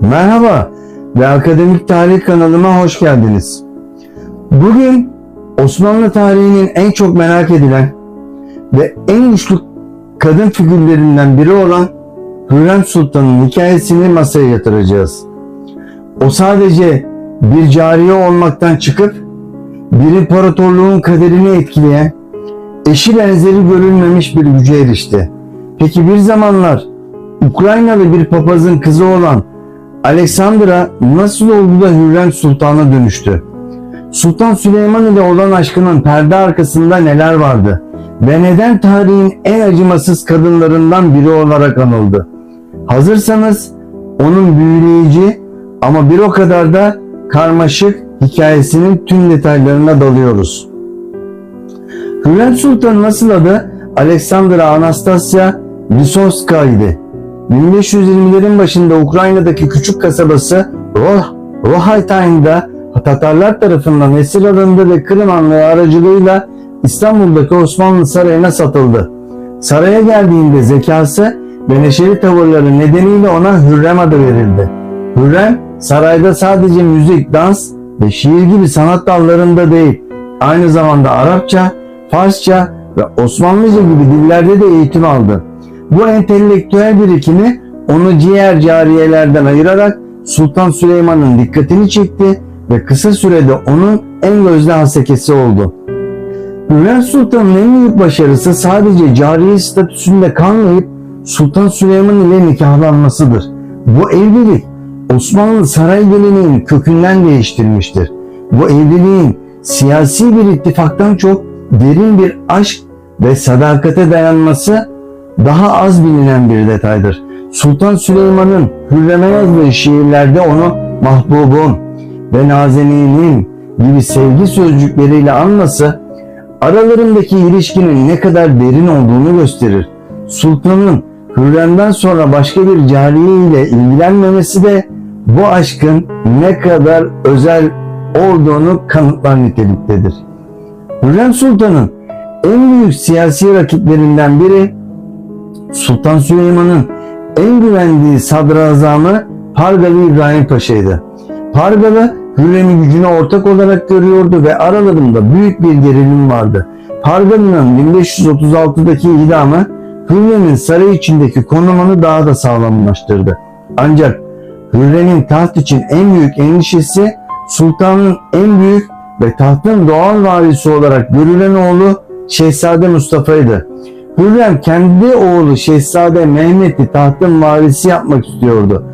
Merhaba ve Akademik Tarih kanalıma hoş geldiniz. Bugün Osmanlı tarihinin en çok merak edilen ve en güçlü kadın figürlerinden biri olan Hürrem Sultan'ın hikayesini masaya yatıracağız. O sadece bir cariye olmaktan çıkıp bir imparatorluğun kaderini etkileyen, eşi benzeri görülmemiş bir güce erişti. Peki bir zamanlar Ukraynalı bir papazın kızı olan Alexandra nasıl oldu da Hürrem Sultan'a dönüştü? Sultan Süleyman ile olan aşkının perde arkasında neler vardı? Ve neden tarihin en acımasız kadınlarından biri olarak anıldı? Hazırsanız onun büyüleyici ama bir o kadar da karmaşık hikayesinin tüm detaylarına dalıyoruz. Hürrem Sultan'ın asıl adı Alexandra Anastasia Lisovska idi. 1520'lerin başında Ukrayna'daki küçük kasabası Roh, Rohaytayn'da Tatarlar tarafından esir alındı ve Kırım Hanlığı aracılığıyla İstanbul'daki Osmanlı Sarayı'na satıldı. Saraya geldiğinde zekası ve neşeli tavırları nedeniyle ona Hürrem adı verildi. Hürrem sarayda sadece müzik, dans ve şiir gibi sanat dallarında değil, aynı zamanda Arapça, Farsça ve Osmanlıca gibi dillerde de eğitim aldı. Bu entelektüel birikimi onu diğer cariyelerden ayırarak Sultan Süleyman'ın dikkatini çekti ve kısa sürede onun en gözde hasekesi oldu. Hürrem Sultan'ın en büyük başarısı sadece cariye statüsünde kalmayıp Sultan Süleyman ile nikahlanmasıdır. Bu evlilik Osmanlı saray geleneğini kökünden değiştirmiştir. Bu evliliğin siyasi bir ittifaktan çok derin bir aşk ve sadakate dayanması daha az bilinen bir detaydır. Sultan Süleyman'ın Hürrem'e yazdığı şiirlerde onu mahbubum ve nazenin'in gibi sevgi sözcükleriyle anması aralarındaki ilişkinin ne kadar derin olduğunu gösterir. Sultanın Hürrem'den sonra başka bir cariye ile ilgilenmemesi de bu aşkın ne kadar özel olduğunu kanıtlar niteliktedir. Hürrem Sultan'ın en büyük siyasi rakiplerinden biri Sultan Süleyman'ın en güvendiği sadrazamı Pargalı İbrahim Paşa'ydı. Pargalı Hürrem'in gücüne ortak olarak görüyordu ve aralarında büyük bir gerilim vardı. Pargalı'nın 1536'daki idamı Hürrem'in saray içindeki konumunu daha da sağlamlaştırdı. Ancak Hürrem'in taht için en büyük endişesi sultanın en büyük ve tahtın doğal varisi olarak görülen oğlu Şehzade Mustafa'ydı. Hürrem kendi oğlu Şehzade Mehmet'i tahtın varisi yapmak istiyordu.